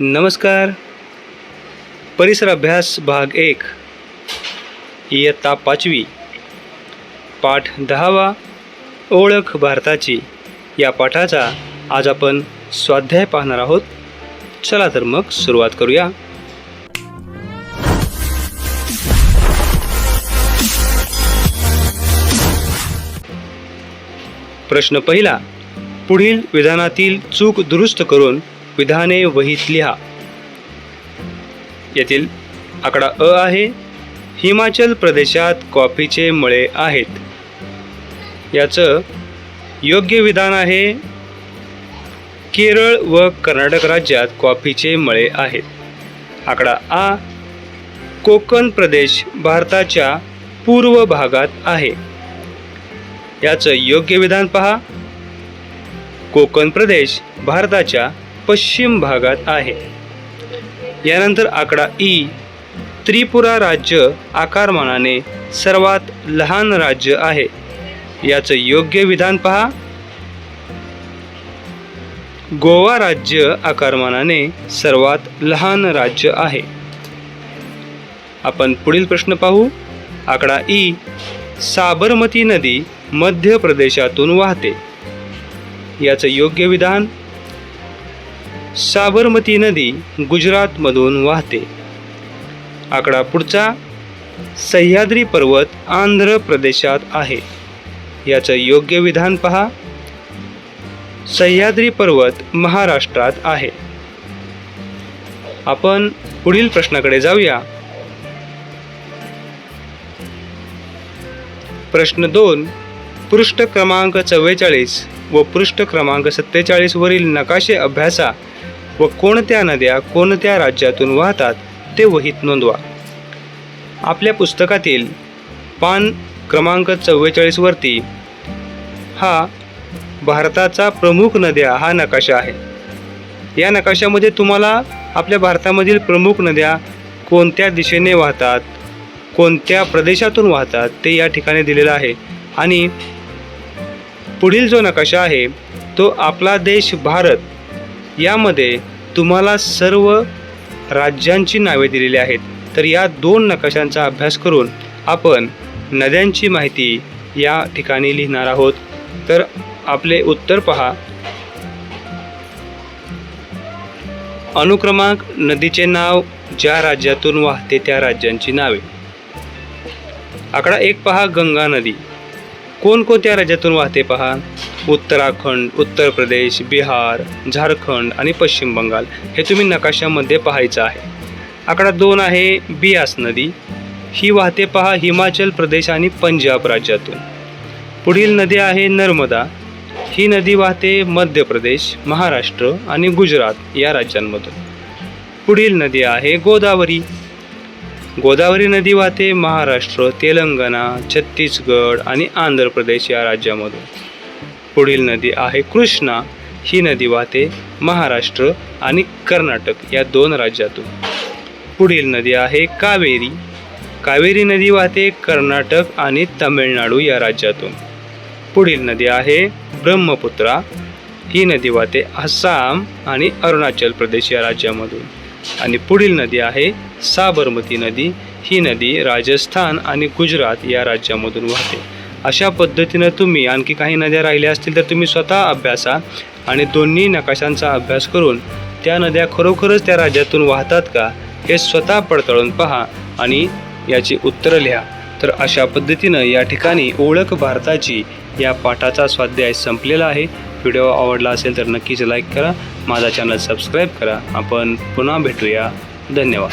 नमस्कार. परिसर अभ्यास भाग एक. इयत्ता पाचवी. पाठ दहावा. ओळख भारताची. या पाठाचा आज आपण स्वाध्याय पाहणार आहोत. चला तर मग सुरुवात करूया. प्रश्न पहिला. पुढील विधानातील चूक दुरुस्त करून विधाने वहीत लिहा. येथील आकडा अ आहे. हिमाचल प्रदेशात कॉफीचे मळे आहेत. याचं योग्य विधान आहे. केरळ व कर्नाटक राज्यात कॉफीचे मळे आहेत. आकडा आ कोकण प्रदेश भारताच्या पूर्व भागात आहे. याचं योग्य विधान पहा. कोकण प्रदेश भारताच्या पश्चिम भागात आहे. यानंतर आकडा ई. त्रिपुरा राज्य आकारमानाने सर्वात लहान राज्य आहे. याचं योग्य विधान पहा. गोवा राज्य आकारमानाने सर्वात लहान राज्य आहे. आपण पुढील प्रश्न पाहू. आकडा ई. साबरमती नदी मध्य प्रदेशातून वाहते. याचं योग्य विधान साबरमती नदी गुजरातमधून वाहते. आकडा पुढचा सह्याद्री पर्वत आंध्र प्रदेशात आहे. याचं योग्य विधान पहा. सह्याद्री पर्वत महाराष्ट्रात आहे. आपण पुढील प्रश्नाकडे जाऊया. प्रश्न दोन पृष्ठ क्रमांक चव्वेचाळीस व पृष्ठ क्रमांक सत्तेचाळीसवरील नकाशे अभ्यासा. व कोणत्या नद्या कोणत्या राज्यातून वाहतात ते वहीत नोंदवा. आपल्या पुस्तकातील पान क्रमांक चव्वेचाळीसवरती हा भारताचा प्रमुख नद्या हा नकाशा आहे. या नकाशामध्ये तुम्हाला आपल्या भारतामधील प्रमुख नद्या कोणत्या दिशेने वाहतात कोणत्या प्रदेशातून वाहतात ते या ठिकाणी दिलेलं आहे. आणि पुढील जो नकाशा आहे तो आपला देश भारत यामध्ये तुम्हाला सर्व राज्यांची नावे दिलेली आहेत. तर या दोन नकाशांचा अभ्यास करून आपण नद्यांची माहिती या ठिकाणी लिहिणार आहोत. तर आपले उत्तर पहा. अनुक्रमांक नदीचे नाव ज्या राज्यातून वाहते त्या राज्यांची नावे. आकडा एक पहा गंगा नदी. कोणकोणत्या राज्यातून वाहते पहा? उत्तराखंड उत्तर प्रदेश बिहार झारखंड आणि पश्चिम बंगाल हे तुम्ही नकाशामध्ये पाहायचं आहे. आकडा दोन आहे बियास नदी. ही वाहते पहा हिमाचल प्रदेश आणि पंजाब राज्यातून. पुढील नदी आहे नर्मदा. ही नदी वाहते मध्य प्रदेश महाराष्ट्र आणि गुजरात या राज्यांमधून. पुढील नदी आहे गोदावरी. गोदावरी नदी वाहते महाराष्ट्र तेलंगणा छत्तीसगड आणि आंध्र प्रदेश या राज्यामधून. पुढील नदी आहे कृष्णा. ही नदी वाहते महाराष्ट्र आणि कर्नाटक या दोन राज्यातून. पुढील नदी आहे कावेरी. कावेरी नदी वाहते कर्नाटक आणि तमिळनाडू या राज्यातून. पुढील नदी आहे ब्रह्मपुत्रा. ही नदी वाहते आसाम आणि अरुणाचल प्रदेश या राज्यामधून. आणि पुढील नदी आहे साबरमती नदी. ही नदी राजस्थान आणि गुजरात या राज्यामधून वाहते. अशा पद्धतीनं तुम्ही आणखी काही नद्या राहिल्या असतील तर तुम्ही स्वतः अभ्यासा आणि दोन्ही नकाशांचा अभ्यास करून त्या नद्या खरोखरच त्या राज्यातून वाहतात का हे स्वतः पडताळून पहा आणि याची उत्तरं लिहा. तर अशा पद्धतीनं या ठिकाणी ओळख भारताची या पाठाचा स्वाध्याय संपलेला आहे. व्हिडिओ आवडला असेल तर नक्कीच लाईक करा. माझा चॅनल सबस्क्राईब करा. आपण पुन्हा भेटूया. धन्यवाद.